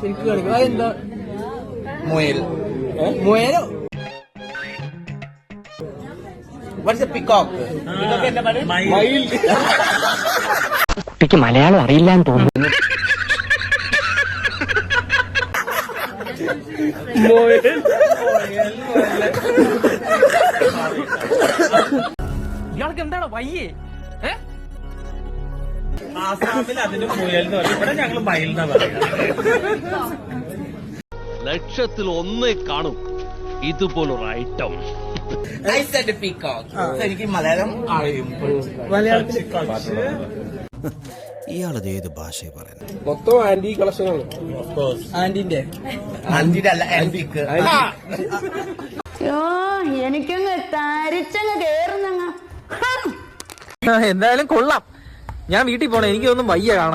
ശരിക്കും കാണിക്കും അതെന്താ? മുയൽ. മുയലോ? പിക്കോക്ക് മയിൽ. കുട്ടിക്ക് മലയാളം അറിയില്ലാന്ന് തോന്നുന്നു. ഇയാൾക്ക് എന്താണ് വയ്യേ? ഏ? ആസാമിൽ അതിന് മുയൽ എന്ന് പറയും. ഇവിടെ ഞങ്ങൾ മയിൽ എന്നാ പറയുക. ലക്ഷത്തിൽ ഒന്നേ കാണും. ഇതുപോലൊരു ഐറ്റം എനിക്ക് മലയാളം അറിയും. ഇയാളത് ഏത് ഭാഷ പറയുന്നത്? മൊത്തം ആന്റി കളക്ഷൻ ആണ്. ആന്റിന്റെ. അല്ല ആന്റിക്ക് എനിക്കങ്ങ് തരിച്ചങ്ങ് കേറുന്നങ്ങ്. എന്തായാലും കൊള്ളാം. ഞാൻ വീട്ടിൽ പോണേ എനിക്കൊന്നും വയ്യ കാണാൻ.